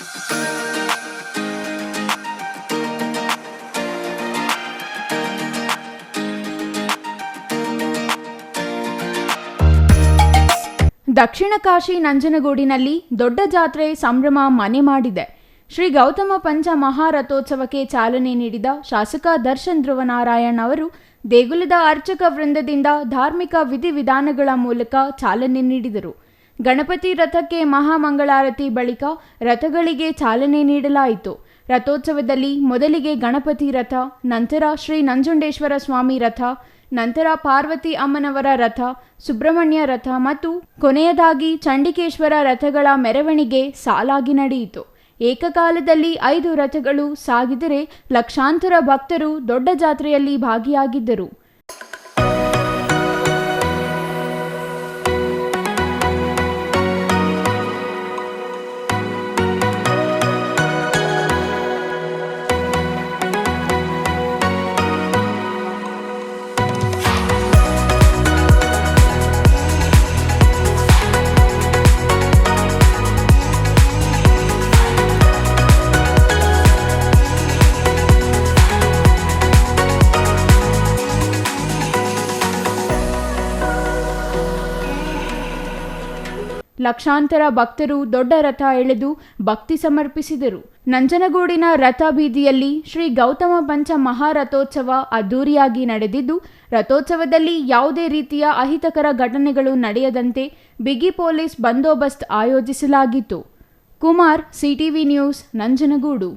ದಕ್ಷಿಣ ಕಾಶಿ ನಂಜನಗೂಡಿನಲ್ಲಿ ದೊಡ್ಡ ಜಾತ್ರೆ ಸಂಭ್ರಮ ಮನೆ ಮಾಡಿದೆ. ಶ್ರೀ ಗೌತಮ ಪಂಚ ಮಹಾರಥೋತ್ಸವಕ್ಕೆ ಚಾಲನೆ ನೀಡಿದ ಶಾಸಕ ದರ್ಶನ್ ಧ್ರುವನಾರಾಯಣ್ ಅವರು ದೇಗುಲದ ಅರ್ಚಕ ವೃಂದದಿಂದ ಧಾರ್ಮಿಕ ವಿಧಿವಿಧಾನಗಳ ಮೂಲಕ ಚಾಲನೆ ನೀಡಿದರು. ಗಣಪತಿ ರಥಕ್ಕೆ ಮಹಾಮಂಗಳಾರತಿ ಬಳಿಕ ರಥಗಳಿಗೆ ಚಾಲನೆ ನೀಡಲಾಯಿತು. ರಥೋತ್ಸವದಲ್ಲಿ ಮೊದಲಿಗೆ ಗಣಪತಿ ರಥ, ನಂತರ ಶ್ರೀ ನಂಜುಂಡೇಶ್ವರ ಸ್ವಾಮಿ ರಥ, ನಂತರ ಪಾರ್ವತಿ ಅಮ್ಮನವರ ರಥ, ಸುಬ್ರಹ್ಮಣ್ಯ ರಥ ಮತ್ತು ಕೊನೆಯದಾಗಿ ಚಂಡಿಕೇಶ್ವರ ರಥಗಳ ಮೆರವಣಿಗೆ ಸಾಲಾಗಿ ನಡೆಯಿತು. ಏಕಕಾಲದಲ್ಲಿ ಐದು ರಥಗಳು ಸಾಗಿದರೆ ಲಕ್ಷಾಂತರ ಭಕ್ತರು ದೊಡ್ಡ ಜಾತ್ರೆಯಲ್ಲಿ ಭಾಗಿಯಾಗಿದ್ದರು. ಲಕ್ಷಾಂತರ ಭಕ್ತರು ದೊಡ್ಡ ರಥ ಎಳೆದು ಭಕ್ತಿ ಸಮರ್ಪಿಸಿದರು. ನಂಜನಗೂಡಿನ ರಥ ಬೀದಿಯಲ್ಲಿ ಶ್ರೀ ಗೌತಮ ಪಂಚ ಮಹಾರಥೋತ್ಸವ ಅದ್ದೂರಿಯಾಗಿ ನಡೆದಿದ್ದು, ರಥೋತ್ಸವದಲ್ಲಿ ಯಾವುದೇ ರೀತಿಯ ಅಹಿತಕರ ಘಟನೆಗಳು ನಡೆಯದಂತೆ ಬಿಗಿ ಪೊಲೀಸ್ ಬಂದೋಬಸ್ತ್ ಆಯೋಜಿಸಲಾಗಿತ್ತು. Kumar, CTV news, Nanjangud.